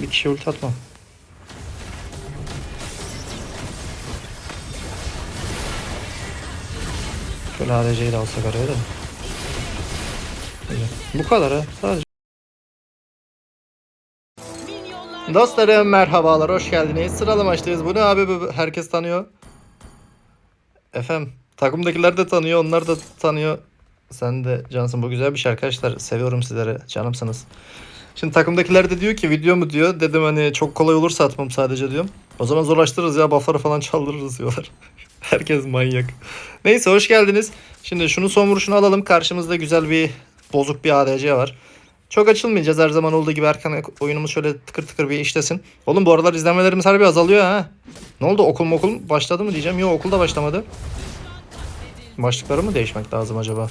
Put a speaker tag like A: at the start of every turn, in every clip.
A: Bir kişi ulti atmam. Şöyle ADC'yi de alsak araya da. Bu kadar ha. Sadece. Dostlarım merhabalar hoş geldiniz. Sıralı maçtayız. Bu ne abi herkes tanıyor. Efendim takımdakiler de tanıyor onlar da tanıyor. Sen de cansın bu güzel bir şey arkadaşlar. Seviyorum sizleri canımsınız. Şimdi takımdakiler de diyor ki video mu diyor. Dedim hani çok kolay olursa atmam sadece diyorum. O zaman zorlaştırırız ya buffları falan çaldırırız diyorlar. Herkes manyak. Neyse hoş geldiniz. Şimdi şunu son vuruşunu alalım. Karşımızda güzel bir bozuk bir ADC var. Çok açılmayacağız her zaman olduğu gibi erken oyunumuz şöyle tıkır tıkır bir işlesin. Oğlum bu aralar izlenmelerimiz harbi azalıyor ha. Ne oldu okul mu okul başladı mı diyeceğim. Yok okul da başlamadı. Başlıkları mı değişmek lazım acaba?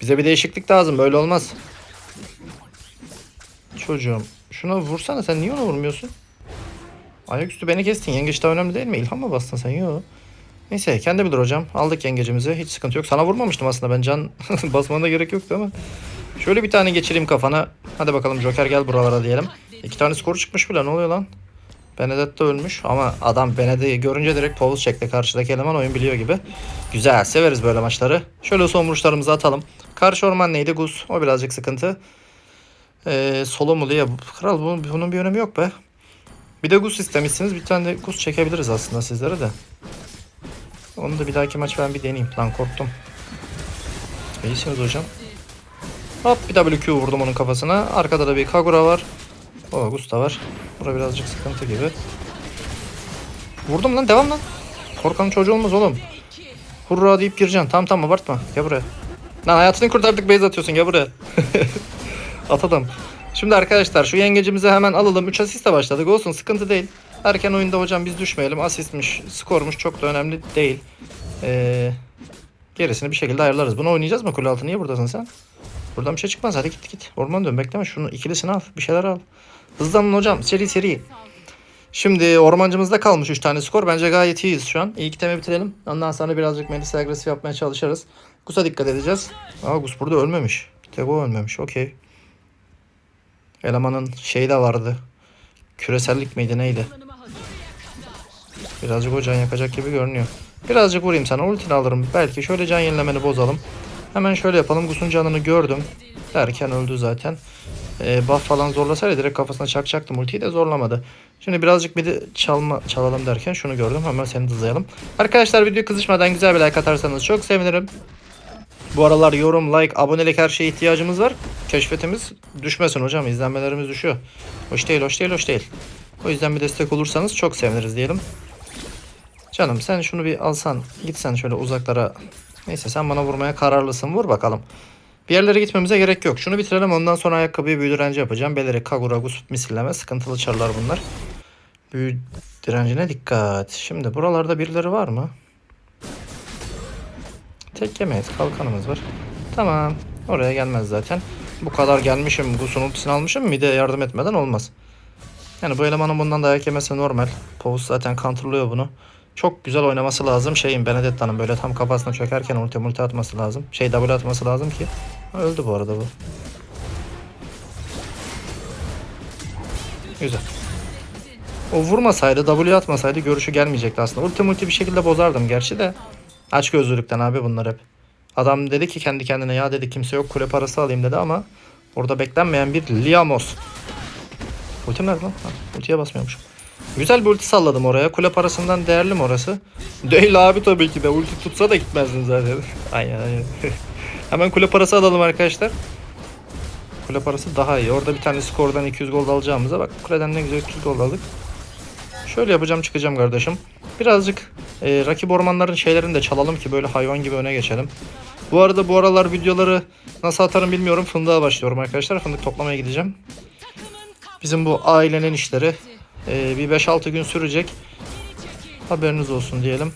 A: Bize bir değişiklik lazım böyle olmaz. Çocuğum şuna vursana sen niye ona vurmuyorsun? Ayaküstü beni kestin. Yengeç daha önemli değil mi? İlham mı bastın sen? Yok. Neyse kendi bilir hocam. Aldık yengecimizi. Hiç sıkıntı yok. Sana vurmamıştım aslında ben. Can basmana gerek yoktu ama. Şöyle bir tane geçireyim kafana. Hadi bakalım Joker gel buralara diyelim. İki tane skor çıkmış bile. Ne oluyor lan? Benedetta ölmüş ama adam Benedetta'yı görünce direkt povuz çekti. Karşıdaki eleman oyun biliyor gibi. Güzel. Severiz böyle maçları. Şöyle son vuruşlarımızı atalım. Karşı orman neydi? Gus. O birazcık sıkıntı. Ee, solo mu diye. Kral bunun, bunun bir önemi yok be. Bir de Gus istemişsiniz. Bir tane de Gus çekebiliriz aslında sizlere de. Onu da bir dahaki maç ben bir deneyeyim. Lan korktum. İyisiniz hocam. Hop bir WQ vurdum onun kafasına. Arkada da bir Kagura var. O Gus da var. Bura birazcık sıkıntı gibi. Vurdum lan devam lan. Korkanın çocuğu olmaz oğlum. Hurra deyip gireceksin. Tamam tamam abartma. Gel buraya. Lan hayatını kurtardık base atıyorsun gel buraya. At adam. Şimdi arkadaşlar şu yengecimizi hemen alalım. 3 asistle başladık. Olsun sıkıntı değil. Erken oyunda hocam biz düşmeyelim. Asistmiş, skormuş çok da önemli değil. Ee, gerisini bir şekilde ayarlarız. Bunu oynayacağız mı kule altı? Niye buradasın sen? Buradan bir şey çıkmaz. Hadi git git. Orman dön. Bekleme şunu. ikilisini al. Bir şeyler al. Hızlanın hocam. Seri seri. Şimdi ormancımızda kalmış 3 tane skor. Bence gayet iyiyiz şu an. İlk teme bitirelim. Ondan sonra birazcık Melis'i agresif yapmaya çalışırız. Gus'a dikkat edeceğiz. Aa Gus burada ölmemiş. Tego ölmemiş. Okey. Elemanın şeyi de vardı. Küresellik miydi neydi? Birazcık o can yakacak gibi görünüyor. Birazcık vurayım sana ultini alırım. Belki şöyle can yenilemeni bozalım. Hemen şöyle yapalım. Gus'un canını gördüm. Derken öldü zaten. Ee, buff falan zorlasaydı direkt kafasına çakacaktım. Ultiyi de zorlamadı. Şimdi birazcık bir de çalma, çalalım derken şunu gördüm. Hemen seni hızlayalım. Arkadaşlar video kızışmadan güzel bir like atarsanız çok sevinirim. Bu aralar yorum, like, abonelik her şeye ihtiyacımız var. Keşfetimiz düşmesin hocam. İzlenmelerimiz düşüyor. Hoş değil, hoş değil, hoş değil. O yüzden bir destek olursanız çok seviniriz diyelim. Canım sen şunu bir alsan. Gitsen şöyle uzaklara. Neyse sen bana vurmaya kararlısın. Vur bakalım. Bir yerlere gitmemize gerek yok. Şunu bitirelim ondan sonra ayakkabıyı büyü direnci yapacağım. Beleri Kagura, Gus, misilleme. Sıkıntılı çarlar bunlar. Büyü direncine dikkat. Şimdi buralarda birileri var mı? Tek yemeyiz. Kalkanımız var. Tamam. Oraya gelmez zaten. Bu kadar gelmişim. Gus'un ultisini almışım. Bir de yardım etmeden olmaz. Yani bu elemanın bundan dayak yemesi normal. Povus zaten counterlıyor bunu. Çok güzel oynaması lazım şeyin Benedetta'nın böyle tam kafasına çökerken ulti multi atması lazım. Şey double atması lazım ki. Öldü bu arada bu. Güzel. O vurmasaydı W atmasaydı görüşü gelmeyecekti aslında. Ulti multi bir şekilde bozardım gerçi de. Aç gözlülükten abi bunlar hep. Adam dedi ki kendi kendine ya dedi kimse yok kule parası alayım dedi ama orada beklenmeyen bir Liamos. Ultim nerede lan? Ha, ultiye basmıyormuşum. Güzel bir ulti salladım oraya. Kule parasından değerli mi orası? Değil abi tabii ki de. Ulti tutsa da gitmezdin zaten. aynen aynen. Hemen kule parası alalım arkadaşlar. Kule parası daha iyi. Orada bir tane skordan 200 gol alacağımıza bak kuleden ne güzel 300 gol aldık. Şöyle yapacağım çıkacağım kardeşim. Birazcık e, rakip ormanların şeylerini de çalalım ki böyle hayvan gibi öne geçelim. Bu arada bu aralar videoları nasıl atarım bilmiyorum. Fındığa başlıyorum arkadaşlar. Fındık toplamaya gideceğim. Bizim bu ailenin işleri e, bir 5-6 gün sürecek. Haberiniz olsun diyelim.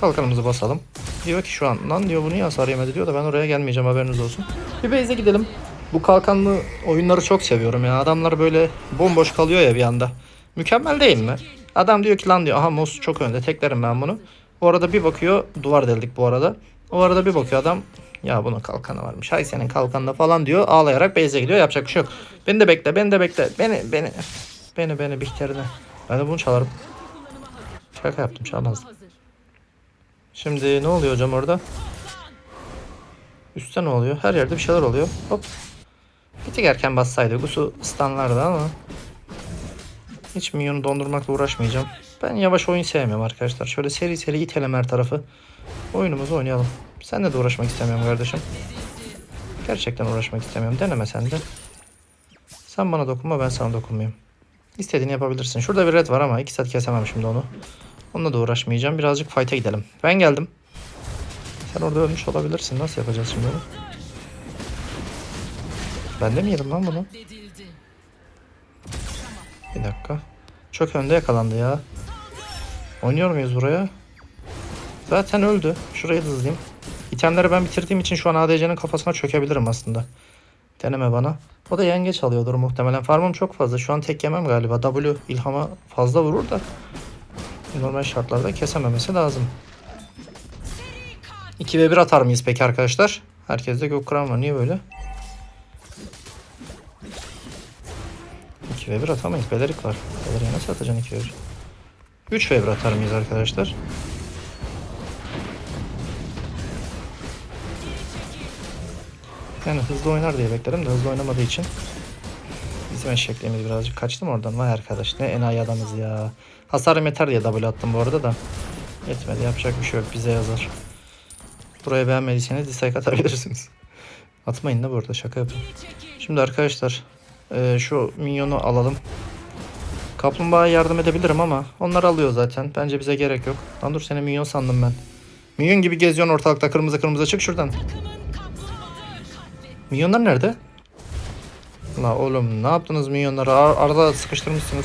A: Kalkanımızı basalım. Diyor ki şu an lan diyor bu niye hasar yemedi diyor da ben oraya gelmeyeceğim haberiniz olsun. Bir base'e gidelim. Bu kalkanlı oyunları çok seviyorum ya. Adamlar böyle bomboş kalıyor ya bir anda. Mükemmel değil mi? Adam diyor ki lan diyor aha Moss çok önde teklerim ben bunu. O arada bir bakıyor duvar deldik bu arada. O arada bir bakıyor adam Ya bunun kalkanı varmış. Hay senin kalkanında falan diyor. Ağlayarak base'e gidiyor. Yapacak bir şey yok. Beni de bekle. Beni de bekle. Beni beni. Beni beni Bihter'ine. Ben de bunu çalarım. Şaka yaptım çalmazdım. Şimdi ne oluyor hocam orada? Üstte ne oluyor? Her yerde bir şeyler oluyor. Hop. Bir tık erken bassaydı. Gusu standlardı ama. Hiç minyonu dondurmakla uğraşmayacağım. Ben yavaş oyun sevmiyorum arkadaşlar. Şöyle seri seri itelim her tarafı. Oyunumuzu oynayalım. Senle de uğraşmak istemiyorum kardeşim. Gerçekten uğraşmak istemiyorum. Deneme sen de. Sen bana dokunma ben sana dokunmayayım. İstediğini yapabilirsin. Şurada bir red var ama iki saat kesemem şimdi onu. Onunla da uğraşmayacağım. Birazcık fight'a gidelim. Ben geldim. Sen orada ölmüş olabilirsin. Nasıl yapacağız şimdi onu? Ben de mi yedim lan bunu? Bir dakika. Çok önde yakalandı ya. Oynuyor muyuz buraya? Zaten öldü. Şurayı da hızlayayım. İtemleri ben bitirdiğim için şu an ADC'nin kafasına çökebilirim aslında. Deneme bana. O da yengeç alıyordur muhtemelen. Farmım çok fazla. Şu an tek yemem galiba. W ilhama fazla vurur da. Normal şartlarda kesememesi lazım. 2 ve 1 atar mıyız peki arkadaşlar? Herkeste gök kıran var. Niye böyle? 2 ve 1 atamayız. Belerik var. Beleriğe nasıl atacaksın 2 ve 1? 3 ve 1 atar mıyız arkadaşlar? Yani hızlı oynar diye bekledim de hızlı oynamadığı için bizim eşekliğimiz birazcık kaçtı mı oradan? Vay arkadaş ne enayi adamız ya. Hasarım yeter diye W attım bu arada da. Yetmedi yapacak bir şey yok bize yazar. Burayı beğenmediyseniz dislike atabilirsiniz. Atmayın da burada şaka yapın. Şimdi arkadaşlar eee, şu minyonu alalım. Kaplumbağaya yardım edebilirim ama onlar alıyor zaten. Bence bize gerek yok. Lan dur seni minyon sandım ben. Minyon gibi geziyorsun ortalıkta kırmızı kırmızı çık şuradan. Minyonlar nerede? La oğlum ne yaptınız minyonları? Ar arada sıkıştırmışsınız.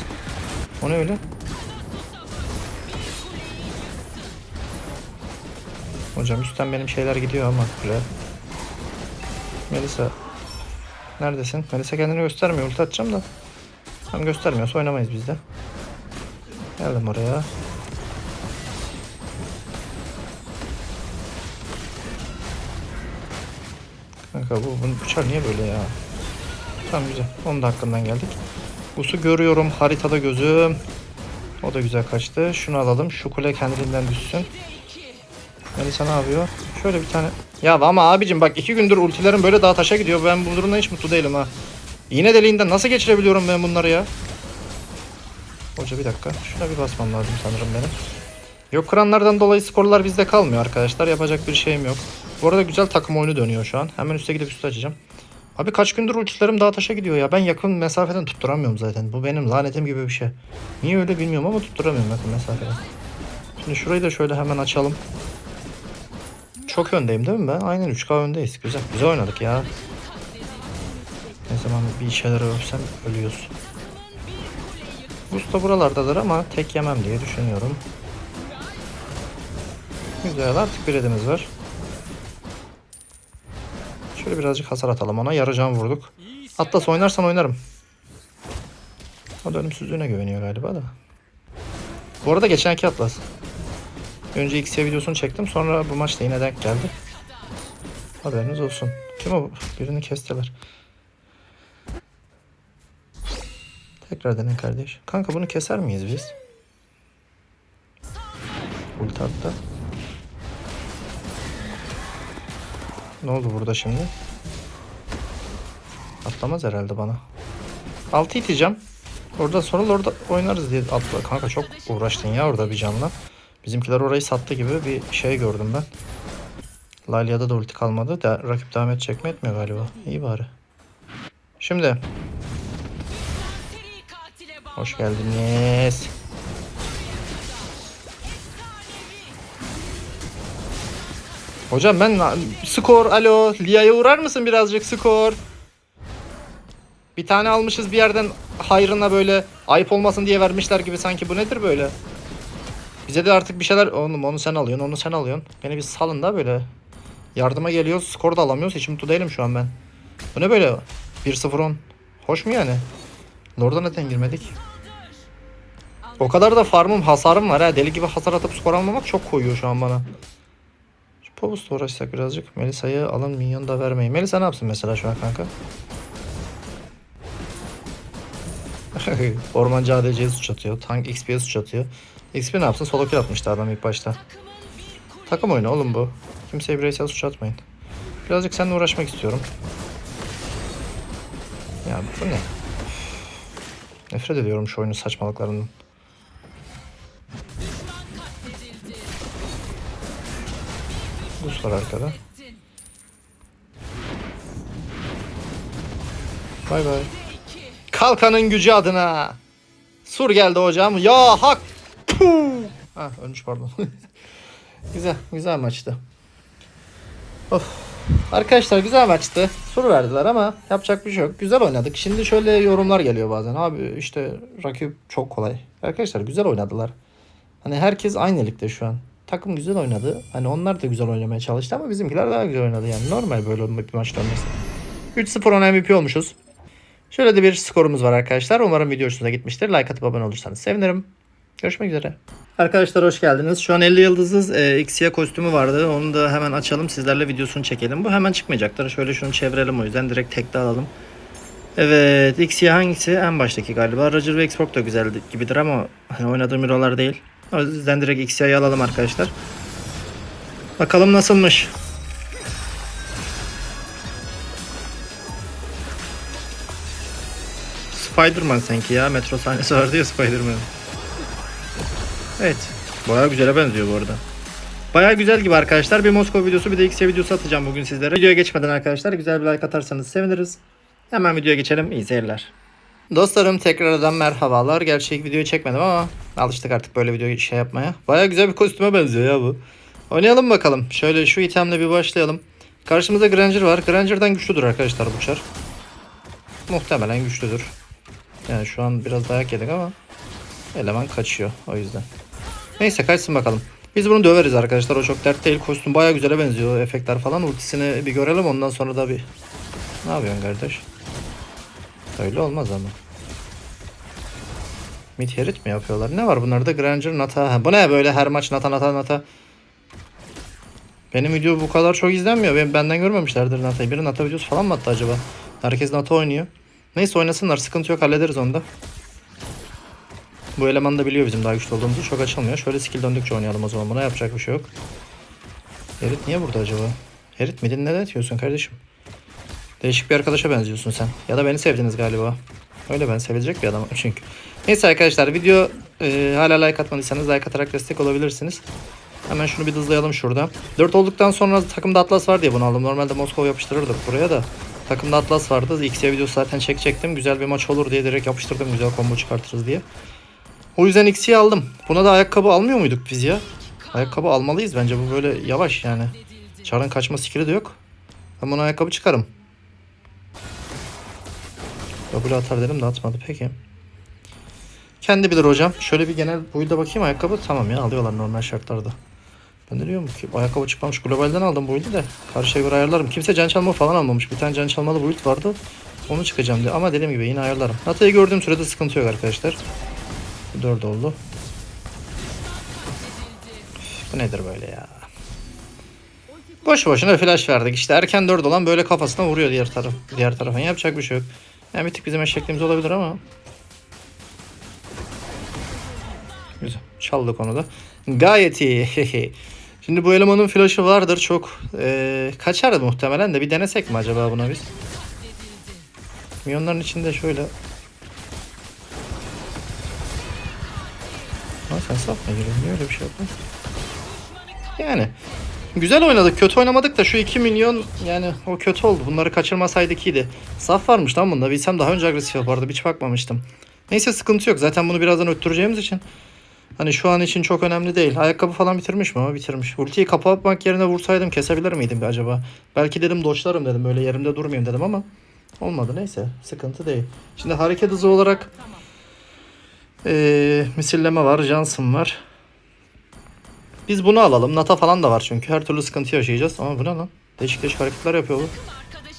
A: O ne öyle? Hocam üstten benim şeyler gidiyor ama güzel. Melisa. Neredesin? Melisa kendini göstermiyor. Ulti atacağım da. Tam göstermiyorsa oynamayız biz de. Geldim oraya. Kanka bu, bu bıçak niye böyle ya? Tamam güzel. Onun da hakkından geldik. Busu görüyorum haritada gözüm. O da güzel kaçtı. Şunu alalım. Şu kule kendiliğinden düşsün. Melisa ne yapıyor? Şöyle bir tane. Ya ama abicim bak iki gündür ultilerim böyle daha taşa gidiyor. Ben bu durumda hiç mutlu değilim ha. İğne deliğinden nasıl geçirebiliyorum ben bunları ya? Hoca bir dakika. Şuna bir basmam lazım sanırım benim. Yok kıranlardan dolayı skorlar bizde kalmıyor arkadaşlar. Yapacak bir şeyim yok. Bu arada güzel takım oyunu dönüyor şu an. Hemen üste gidip üstü açacağım. Abi kaç gündür ultilerim daha taşa gidiyor ya. Ben yakın mesafeden tutturamıyorum zaten. Bu benim lanetim gibi bir şey. Niye öyle bilmiyorum ama tutturamıyorum yakın mesafeden. Şimdi şurayı da şöyle hemen açalım. Çok öndeyim değil mi ben? Aynen 3K öndeyiz. Güzel. Güzel oynadık ya. Ne zaman bir şeyler övsem ölüyoruz. Usta buralardadır ama tek yemem diye düşünüyorum. Güzel artık bir edimiz var. Şöyle birazcık hasar atalım ona. Yarı can vurduk. Atlas oynarsan oynarım. O da güveniyor galiba da. Bu arada geçenki Atlas. Önce X'e videosunu çektim. Sonra bu maçta yine denk geldi. Haberiniz olsun. Kim o? Birini kestiler. Tekrar dene kardeş. Kanka bunu keser miyiz biz? Ulti attı. Ne oldu burada şimdi? Atlamaz herhalde bana. Altı iteceğim. Orada sonra orada oynarız diye atla. Kanka çok uğraştın ya orada bir canla. Bizimkiler orayı sattı gibi bir şey gördüm ben. Lalia'da da ulti kalmadı. Da, rakip devam edecek mi etmiyor galiba. İyi bari. Şimdi. Hoş geldiniz. Hocam ben skor alo Lia'ya uğrar mısın birazcık skor? Bir tane almışız bir yerden hayrına böyle ayıp olmasın diye vermişler gibi sanki bu nedir böyle? Bize de artık bir şeyler oğlum onu sen alıyorsun onu sen alıyorsun. Beni bir salın da böyle. Yardıma geliyoruz skor da alamıyoruz hiç mutlu değilim şu an ben. Bu ne böyle 1-0-10. Hoş mu yani? Lord'a neden girmedik? O kadar da farmım hasarım var ha. Deli gibi hasar atıp skor almamak çok koyuyor şu an bana. Şu Povus'la uğraşsak birazcık. Melisa'yı alın minyon da vermeyin. Melisa ne yapsın mesela şu an kanka? Ormancı ADC'ye suç atıyor. Tank XP'ye suç atıyor. XP ne yapsın? Solo kill atmıştı adam ilk başta. Takım oyunu oğlum bu. Kimseye bireysel suç atmayın. Birazcık seninle uğraşmak istiyorum. Ya bu ne? Nefret ediyorum şu oyunun saçmalıklarından. Buz var arkada. Bay bay. Kalkanın gücü adına. Sur geldi hocam. Ya hak. Puh. Ha ölmüş pardon. güzel, güzel maçtı. Of. Arkadaşlar güzel maçtı. Sur verdiler ama yapacak bir şey yok. Güzel oynadık. Şimdi şöyle yorumlar geliyor bazen. Abi işte rakip çok kolay. Arkadaşlar güzel oynadılar. Hani herkes aynı şu an. Takım güzel oynadı. Hani onlar da güzel oynamaya çalıştı ama bizimkiler daha güzel oynadı yani. Normal böyle bir maç dönmesi. 3-0 on MVP olmuşuz. Şöyle de bir skorumuz var arkadaşlar. Umarım video hoşunuza gitmiştir. Like atıp abone olursanız sevinirim. Görüşmek üzere. Arkadaşlar hoş geldiniz. Şu an 50 yıldızız e, X'ye kostümü vardı. Onu da hemen açalım. Sizlerle videosunu çekelim. Bu hemen çıkmayacaktır. Şöyle şunu çevirelim o yüzden. Direkt tekte alalım. Evet. X'ye hangisi? En baştaki galiba. Roger ve Xbox da güzel gibidir ama hani oynadığım eurolar değil. O yüzden direkt X'ye alalım arkadaşlar. Bakalım nasılmış. Spider-Man sanki ya. Metro sahnesi vardı ya Spider-Man. Evet. Baya güzele benziyor bu arada. Baya güzel gibi arkadaşlar. Bir Moskova videosu bir de X'ye videosu atacağım bugün sizlere. Videoya geçmeden arkadaşlar güzel bir like atarsanız seviniriz. Hemen videoya geçelim. İyi seyirler. Dostlarım tekrardan merhabalar. Gerçek videoyu çekmedim ama alıştık artık böyle video şey yapmaya. Baya güzel bir kostüme benziyor ya bu. Oynayalım bakalım. Şöyle şu itemle bir başlayalım. Karşımızda Granger var. Granger'dan güçlüdür arkadaşlar bu çar. Muhtemelen güçlüdür. Yani şu an biraz dayak yedik ama eleman kaçıyor o yüzden. Neyse kaçsın bakalım. Biz bunu döveriz arkadaşlar. O çok dert değil. Kostüm baya güzele benziyor. Efektler falan. Ultisini bir görelim. Ondan sonra da bir... Ne yapıyorsun kardeş? Öyle olmaz ama. Mid Herit mi yapıyorlar? Ne var bunlarda? Granger, Nata. Bu ne böyle her maç Nata Nata Nata. Benim video bu kadar çok izlenmiyor. Ben, benden görmemişlerdir Nata'yı. Biri Nata videosu falan mı attı acaba? Herkes Nata oynuyor. Neyse oynasınlar. Sıkıntı yok. Hallederiz onu da. Bu eleman da biliyor bizim daha güçlü olduğumuzu. Çok açılmıyor. Şöyle skill döndükçe oynayalım o zaman. Buna yapacak bir şey yok. Herit niye burada acaba? Herit midin ne diyorsun kardeşim? Değişik bir arkadaşa benziyorsun sen. Ya da beni sevdiniz galiba. Öyle ben sevilecek bir adamım çünkü. Neyse arkadaşlar video e, hala like atmadıysanız like atarak destek olabilirsiniz. Hemen şunu bir hızlayalım şurada. 4 olduktan sonra takımda Atlas var diye bunu aldım. Normalde Moskova yapıştırırdık buraya da. Takımda Atlas vardı. X'ye videosu zaten çekecektim. Güzel bir maç olur diye direkt yapıştırdım. Güzel combo çıkartırız diye. O yüzden X'ye aldım. Buna da ayakkabı almıyor muyduk biz ya? Ayakkabı almalıyız bence. Bu böyle yavaş yani. Çarın kaçma skill'i de yok. Ben buna ayakkabı çıkarım. W atar dedim de atmadı peki. Kendi bilir hocam. Şöyle bir genel build'e bakayım ayakkabı. Tamam ya alıyorlar normal şartlarda. Ben de diyorum ki ayakkabı çıkmamış. Globalden aldım bu build'i de. Karşıya göre ayarlarım. Kimse can çalma falan almamış. Bir tane can çalmalı build vardı. Onu çıkacağım diye. Ama dediğim gibi yine ayarlarım. Nata'yı gördüğüm sürede sıkıntı yok arkadaşlar. 4 oldu. Bu nedir böyle ya? Boş boşuna flash verdik. İşte erken 4 olan böyle kafasına vuruyor diğer taraf diğer tarafın. Yapacak bir şey yok. Yani bir tık bizim eşekliğimiz olabilir ama. Güzel. Çaldık onu da. Gayet iyi. Şimdi bu elemanın flash'ı vardır çok. Ee, kaçardı muhtemelen de bir denesek mi acaba buna biz? Milyonların içinde şöyle. Ha sen mı giriyorsun? Niye öyle bir şey yaptın? Yani. Güzel oynadık. Kötü oynamadık da şu 2 milyon yani o kötü oldu. Bunları kaçırmasaydık iyiydi. Saf varmış lan bunda. Bilsem daha önce agresif yapardı. Hiç bakmamıştım. Neyse sıkıntı yok. Zaten bunu birazdan öttüreceğimiz için. Hani şu an için çok önemli değil. Ayakkabı falan bitirmiş mi ama bitirmiş. Ultiyi kapatmak yerine vursaydım kesebilir miydim acaba? Belki dedim doçlarım dedim. Böyle yerimde durmayayım dedim ama olmadı. Neyse sıkıntı değil. Şimdi hareket hızı olarak ee, misilleme var. Johnson var. Biz bunu alalım. Nata falan da var çünkü. Her türlü sıkıntı yaşayacağız. Ama bu ne lan? Değişik değişik hareketler yapıyor bu.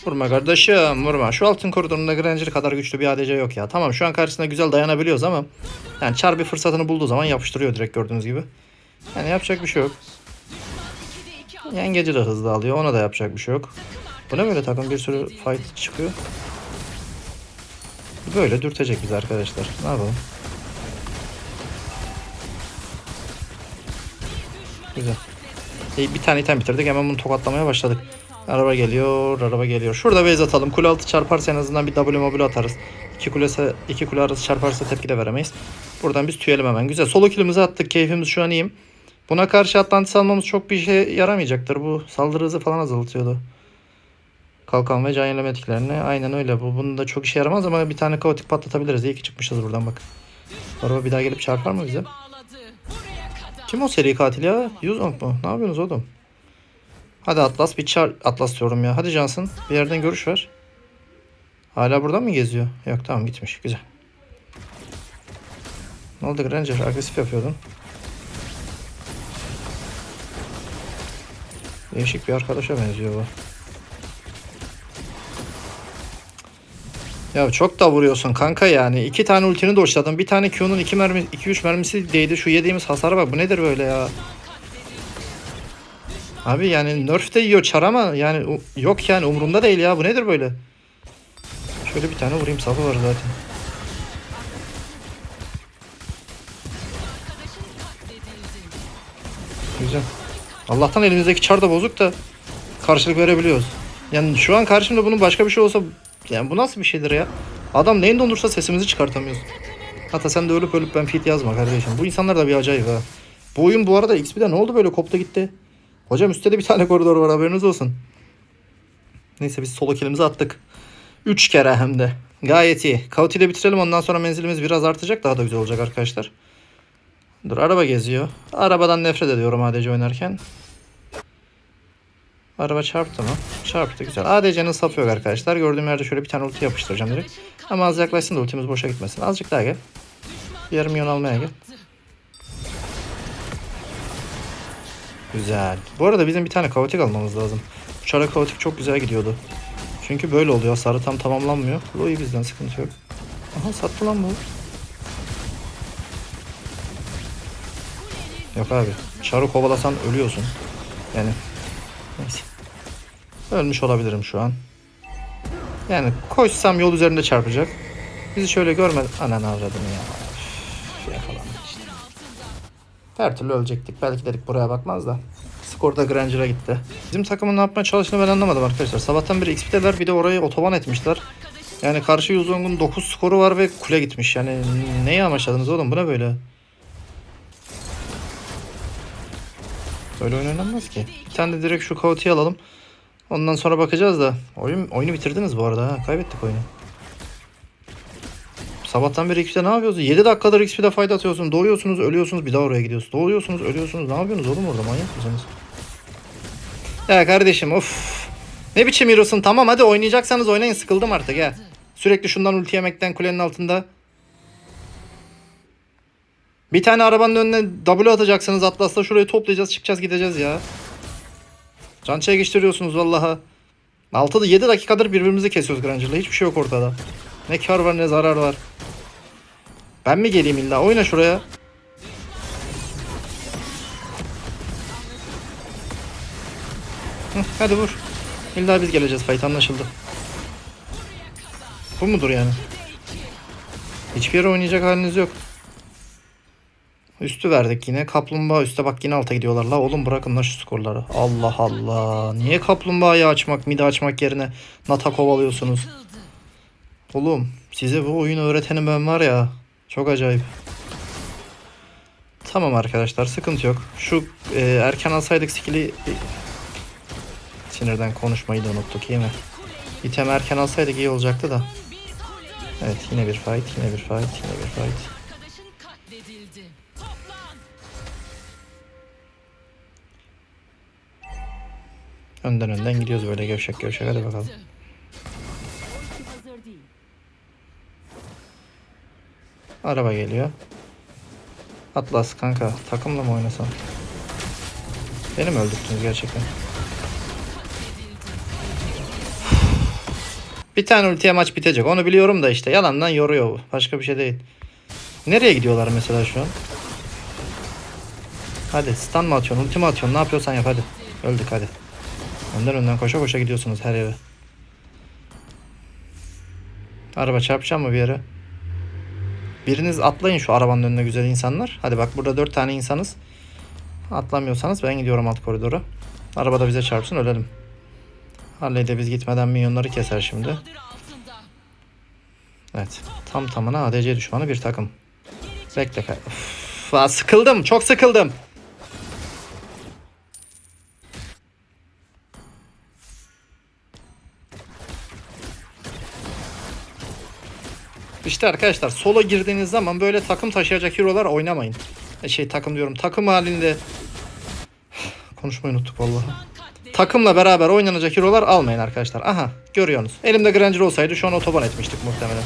A: Vurma kardeşim vurma. Şu altın koridorunda Granger kadar güçlü bir ADC yok ya. Tamam şu an karşısında güzel dayanabiliyoruz ama yani Char bir fırsatını bulduğu zaman yapıştırıyor direkt gördüğünüz gibi. Yani yapacak bir şey yok. Yengeci de hızlı alıyor. Ona da yapacak bir şey yok. Bu ne böyle takım bir sürü fight çıkıyor. Böyle dürtecek bizi arkadaşlar. Ne yapalım? Güzel. İyi, bir tane item bitirdik. Hemen bunu tokatlamaya başladık. Araba geliyor, araba geliyor. Şurada base atalım. Kule altı çarparsa en azından bir W mobil atarız. İki kulese, iki kule arası çarparsa tepki de veremeyiz. Buradan biz tüyelim hemen. Güzel. Solo killimizi attık. Keyfimiz şu an iyiyim. Buna karşı Atlantis almamız çok bir işe yaramayacaktır. Bu saldırı hızı falan azaltıyordu. Kalkan ve yenileme etkilerini. Aynen öyle. Bu bunun da çok işe yaramaz ama bir tane kaotik patlatabiliriz. İyi ki çıkmışız buradan bak. Araba bir daha gelip çarpar mı bize? Kim o seri katil ya? Yuzong mu? Ne yapıyorsunuz oğlum? Hadi Atlas bir çar... Atlas diyorum ya. Hadi Johnson. Bir yerden görüş ver. Hala burada mı geziyor? Yok tamam gitmiş. Güzel. Ne oldu Granger? Agresif yapıyordun. Değişik bir arkadaşa benziyor bu. Ya çok da vuruyorsun kanka yani. İki tane ultini doşladın. Bir tane Q'nun iki mermi, iki üç mermisi değdi. Şu yediğimiz hasara bak. Bu nedir böyle ya? Abi yani nerf de yiyor çar ama yani yok yani umurumda değil ya. Bu nedir böyle? Şöyle bir tane vurayım sapı var zaten. Güzel. Allah'tan elimizdeki çar da bozuk da karşılık verebiliyoruz. Yani şu an karşımda bunun başka bir şey olsa yani bu nasıl bir şeydir ya? Adam neyin dondursa sesimizi çıkartamıyoruz. Hatta sen de ölüp ölüp ben fit yazma kardeşim. Bu insanlar da bir acayip ha. Bu oyun bu arada XP'de ne oldu böyle koptu gitti. Hocam üstte de bir tane koridor var haberiniz olsun. Neyse biz solo killimizi attık. 3 kere hem de. Gayet iyi. Kauti ile bitirelim ondan sonra menzilimiz biraz artacak. Daha da güzel olacak arkadaşlar. Dur araba geziyor. Arabadan nefret ediyorum ADC oynarken. Araba çarptı mı? Çarptı güzel. ADC'nin safı yok arkadaşlar. Gördüğüm yerde şöyle bir tane ulti yapıştıracağım direkt. Ama az yaklaşsın da ultimiz boşa gitmesin. Azıcık daha gel. Bir yarım milyon almaya gel. Güzel. Bu arada bizim bir tane kaotik almamız lazım. Bu çara kaotik çok güzel gidiyordu. Çünkü böyle oluyor. Sarı tam tamamlanmıyor. İyi bizden sıkıntı yok. Aha sattı lan bu. Yok abi. Çarı kovalasan ölüyorsun. Yani neyse. Ölmüş olabilirim şu an. Yani koşsam yol üzerinde çarpacak. Bizi şöyle görmedi. Ananı avradım ya. Her türlü ölecektik. Belki dedik buraya bakmaz da. Skor da Granger'a gitti. Bizim takımın ne yapmaya çalıştığını ben anlamadım arkadaşlar. Sabahtan beri XP'deler bir de orayı otoban etmişler. Yani karşı Yuzong'un 9 skoru var ve kule gitmiş. Yani neyi amaçladınız oğlum? Bu ne böyle? Böyle oynanmaz ki. Bir tane de direkt şu Kaoti'yi alalım. Ondan sonra bakacağız da. Oyun, oyunu bitirdiniz bu arada ha. Kaybettik oyunu. Sabahtan beri XP'de ne yapıyorsunuz? 7 dakikadır XP'de fight atıyorsun. Doğuyorsunuz, ölüyorsunuz. Bir daha oraya gidiyorsunuz. Doğuyorsunuz, ölüyorsunuz. Ne yapıyorsunuz oğlum orada? Manyak mısınız? Ya kardeşim of. Ne biçim hero'sun? Tamam hadi oynayacaksanız oynayın. Sıkıldım artık ya. Sürekli şundan ulti yemekten kulenin altında. Bir tane arabanın önüne W atacaksınız. Atlas'la şurayı toplayacağız. Çıkacağız gideceğiz ya. Can geçtiriyorsunuz vallaha. 6'da 7 dakikadır birbirimizi kesiyoruz Granger'la. Hiçbir şey yok ortada. Ne kar var ne zarar var. Ben mi geleyim illa? Oyna şuraya. Hı, hadi vur. İlla biz geleceğiz fight anlaşıldı. Bu mudur yani? Hiçbir yere oynayacak haliniz yok. Üstü verdik yine. Kaplumbağa üstte bak yine alta gidiyorlar. La oğlum bırakın la şu skorları. Allah Allah. Niye kaplumbağayı açmak, midi açmak yerine nata kovalıyorsunuz? Oğlum size bu oyunu öğretenim ben var ya. Çok acayip. Tamam arkadaşlar sıkıntı yok. Şu e, erken alsaydık skill'i sinirden konuşmayı da unuttuk iyi mi? İtem erken alsaydık iyi olacaktı da. Evet yine bir fight, yine bir fight, yine bir fight. Önden önden gidiyoruz böyle gevşek gevşek hadi bakalım. Araba geliyor. Atlas kanka takımla mı oynasan? Beni mi öldürdünüz gerçekten? Bir tane ultiye maç bitecek. Onu biliyorum da işte yalandan yoruyor bu. Başka bir şey değil. Nereye gidiyorlar mesela şu an? Hadi stun mı atıyorsun, ulti mi atıyorsun? Ne yapıyorsan yap hadi. Öldük hadi. Önden önden koşa koşa gidiyorsunuz her yere. Araba çarpacağım mı bir yere? Biriniz atlayın şu arabanın önüne güzel insanlar. Hadi bak burada dört tane insanız. Atlamıyorsanız ben gidiyorum alt koridora. Araba da bize çarpsın ölelim. Harley biz gitmeden minyonları keser şimdi. Evet. Tam tamına ADC düşmanı bir takım. Bekle. aa, sıkıldım. Çok sıkıldım. İşte arkadaşlar solo girdiğiniz zaman böyle takım taşıyacak hero'lar oynamayın. E, Şey takım diyorum takım halinde konuşmayı unuttuk vallahi. Takımla beraber oynanacak hero'lar almayın arkadaşlar. Aha görüyorsunuz. Elimde Granger olsaydı şu an otoban etmiştik muhtemelen.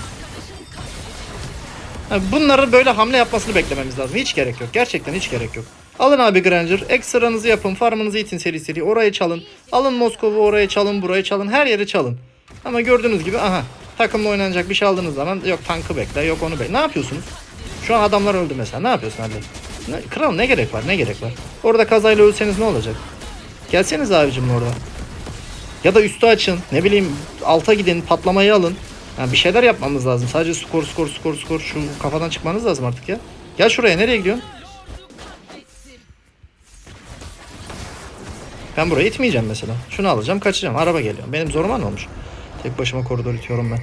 A: Ha, Bunların böyle hamle yapmasını beklememiz lazım. Hiç gerek yok. Gerçekten hiç gerek yok. Alın abi Granger. Ekstranızı yapın. Farmınızı itin seri seri. Orayı çalın. Alın Moskova orayı çalın. Burayı çalın. Her yeri çalın. Ama gördüğünüz gibi aha. Takımla oynanacak bir şey aldığınız zaman yok tankı bekle yok onu bekle. Ne yapıyorsunuz? Şu an adamlar öldü mesela. Ne yapıyorsun Ali? Ne, kral ne gerek var? Ne gerek var? Orada kazayla ölseniz ne olacak? Gelseniz abicim orada. Ya da üstü açın. Ne bileyim alta gidin patlamayı alın. Yani bir şeyler yapmamız lazım. Sadece skor skor skor skor şu kafadan çıkmanız lazım artık ya. Gel şuraya nereye gidiyorsun? Ben buraya itmeyeceğim mesela. Şunu alacağım kaçacağım. Araba geliyor. Benim zoruma ne olmuş? Tek başıma koridor itiyorum ben.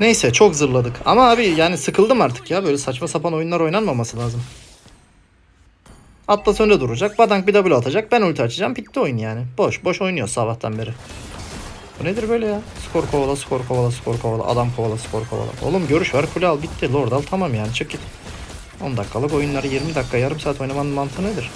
A: Neyse çok zırladık. Ama abi yani sıkıldım artık ya. Böyle saçma sapan oyunlar oynanmaması lazım. Atlas önde duracak. Badank bir W atacak. Ben ulti açacağım. Bitti oyun yani. Boş boş oynuyor sabahtan beri. Bu nedir böyle ya? Skor kovala, skor kovala, skor kovala, adam kovala, skor kovala. Oğlum görüş ver, kule al, bitti. Lord al, tamam yani çık git. 10 dakikalık oyunları 20 dakika, yarım saat oynamanın mantığı nedir?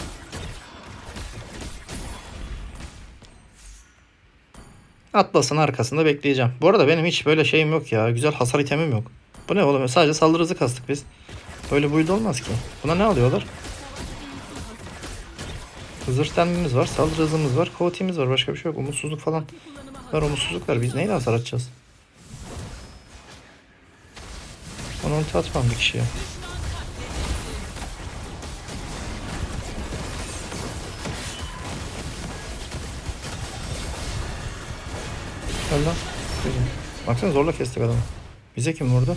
A: Atlas'ın arkasında bekleyeceğim. Bu arada benim hiç böyle şeyim yok ya. Güzel hasar itemim yok. Bu ne oğlum? Sadece saldırı hızı kastık biz. Böyle build olmaz ki. Buna ne alıyorlar? Zırh denmemiz var, saldırı hızımız var, kovatiğimiz var. Başka bir şey yok. Umutsuzluk falan. Var umutsuzluk var. Biz neyle hasar atacağız? Ona ulti atmam bir kişiye. Gel lan. Baksana zorla kestik adamı. Bize kim vurdu?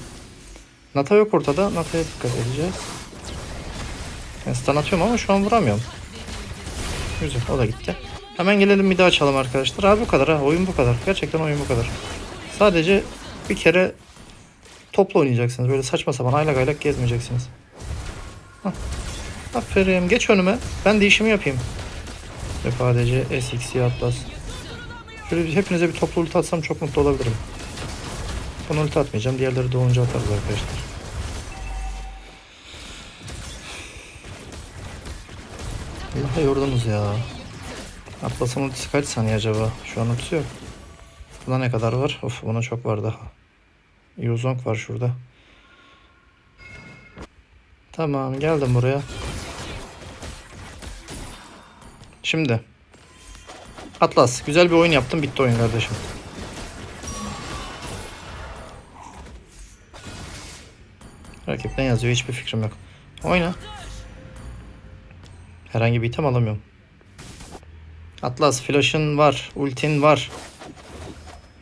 A: Nata yok ortada. Nata'ya dikkat edeceğiz. Ben stun atıyorum ama şu an vuramıyorum. Güzel o da gitti. Hemen gelelim bir daha açalım arkadaşlar. Abi bu kadar ha. Oyun bu kadar. Gerçekten oyun bu kadar. Sadece bir kere topla oynayacaksınız. Böyle saçma sapan aylak aylak gezmeyeceksiniz. Hah. Aferin. Geç önüme. Ben de işimi yapayım. FADC, SX, Atlas. Şöyle bir, hepinize bir toplu ulti atsam çok mutlu olabilirim. Ben ulti atmayacağım. Diğerleri doğunca atarız arkadaşlar. Allah yordunuz ya. Atlas'ın ultisi kaç saniye acaba? Şu an ultisi yok. Buna ne kadar var? Of buna çok var daha. Yuzong var şurada. Tamam geldim buraya. Şimdi. Atlas güzel bir oyun yaptın bitti oyun kardeşim. Rakip ne yazıyor hiçbir fikrim yok. Oyna. Herhangi bir item alamıyorum. Atlas flash'ın var. Ultin var.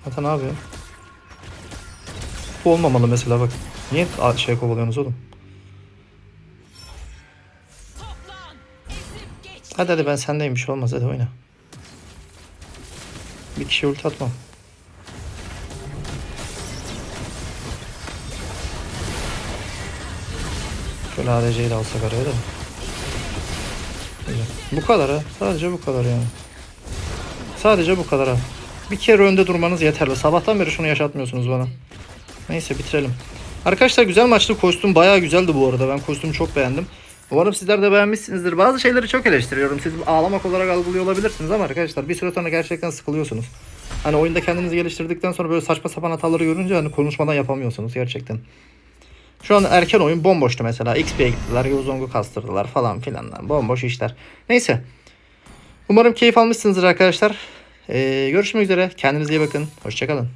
A: Hatta ne yapıyor? Bu olmamalı mesela bak. Niye şey kovalıyorsunuz oğlum? Hadi hadi ben sendeyim bir şey olmaz hadi oyna. Bir kişi ulti atmam. Şöyle ADC'yi de alsak araya da. Bu kadar ha. Sadece bu kadar yani. Sadece bu kadar ha. Bir kere önde durmanız yeterli. Sabahtan beri şunu yaşatmıyorsunuz bana. Neyse bitirelim. Arkadaşlar güzel maçtı. Kostüm bayağı güzeldi bu arada. Ben kostümü çok beğendim. Umarım sizler de beğenmişsinizdir. Bazı şeyleri çok eleştiriyorum. Siz ağlamak olarak algılıyor olabilirsiniz ama arkadaşlar bir süre sonra gerçekten sıkılıyorsunuz. Hani oyunda kendinizi geliştirdikten sonra böyle saçma sapan hataları görünce hani konuşmadan yapamıyorsunuz gerçekten. Şu an erken oyun bomboştu mesela. XP'ye gittiler, Yozong'u kastırdılar falan filanlar. Bomboş işler. Neyse. Umarım keyif almışsınızdır arkadaşlar. Ee, görüşmek üzere. Kendinize iyi bakın. Hoşçakalın.